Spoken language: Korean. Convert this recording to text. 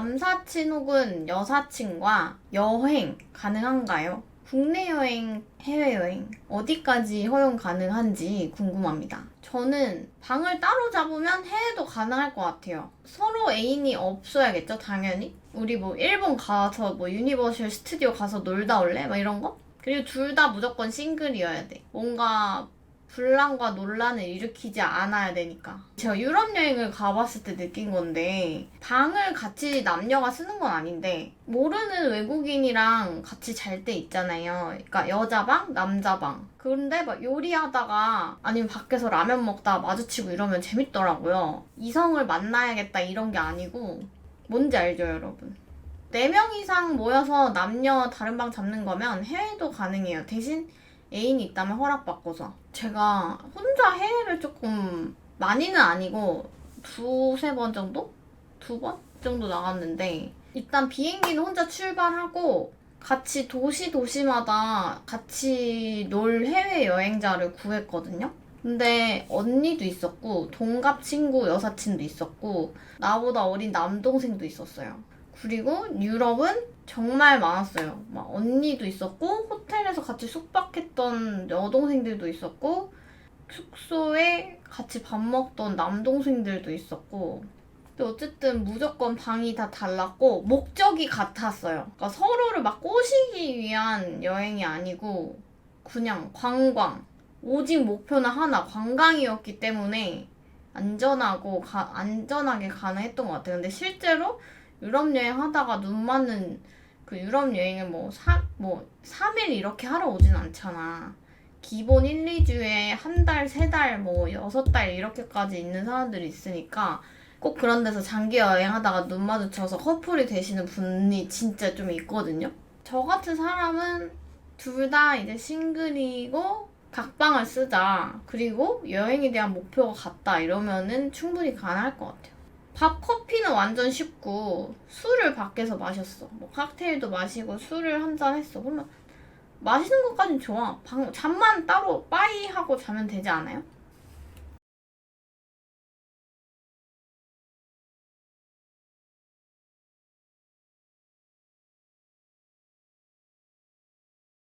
남사친 혹은 여사친과 여행 가능한가요? 국내 여행, 해외 여행 어디까지 허용 가능한지 궁금합니다. 저는 방을 따로 잡으면 해외도 가능할 것 같아요. 서로 애인이 없어야겠죠, 당연히. 우리 뭐 일본 가서 뭐 유니버셜 스튜디오 가서 놀다 올래? 막 이런 거? 그리고 둘 다 무조건 싱글이어야 돼. 뭔가 분란과 논란을 일으키지 않아야 되니까. 제가 유럽 여행을 가봤을 때 느낀 건데, 방을 같이 남녀가 쓰는 건 아닌데, 모르는 외국인이랑 같이 잘 때 있잖아요. 그러니까 여자 방, 남자 방. 그런데 막 요리하다가, 아니면 밖에서 라면 먹다가 마주치고 이러면 재밌더라고요. 이성을 만나야겠다 이런 게 아니고, 뭔지 알죠, 여러분? 4명 이상 모여서 남녀 다른 방 잡는 거면 해외도 가능해요. 대신 애인이 있다면 허락받고서. 제가 혼자 해외를 조금 많이는 아니고 두세 번 정도? 두 번 정도 나갔는데 일단 비행기는 혼자 출발하고 같이 도시 도시마다 같이 놀 해외 여행자를 구했거든요. 근데 언니도 있었고 동갑 친구 여사친도 있었고 나보다 어린 남동생도 있었어요. 그리고 유럽은 정말 많았어요. 막 언니도 있었고 호텔에서 같이 숙박했던 여동생들도 있었고 숙소에 같이 밥 먹던 남동생들도 있었고 근데 어쨌든 무조건 방이 다 달랐고 목적이 같았어요. 그러니까 서로를 막 꼬시기 위한 여행이 아니고 그냥 관광. 오직 목표는 하나 관광이었기 때문에 안전하고 가- 안전하게 가능했던 것 같아요. 근데 실제로 유럽 여행 하다가 눈 맞는 그 유럽 여행을 뭐 사, 뭐 3일 이렇게 하러 오진 않잖아. 기본 1, 2주에 한 달, 세 달, 뭐 여섯 달 이렇게까지 있는 사람들이 있으니까 꼭 그런 데서 장기 여행하다가 눈 마주쳐서 커플이 되시는 분이 진짜 좀 있거든요. 저 같은 사람은 둘 다 이제 싱글이고 각방을 쓰자. 그리고 여행에 대한 목표가 같다. 이러면은 충분히 가능할 것 같아요. 밥, 커피는 완전 쉽고 술을 밖에서 마셨어. 뭐 칵테일도 마시고 술을 한 잔 했어. 그러면 마시는 것까진 좋아. 방, 잠만 따로 빠이 하고 자면 되지 않아요?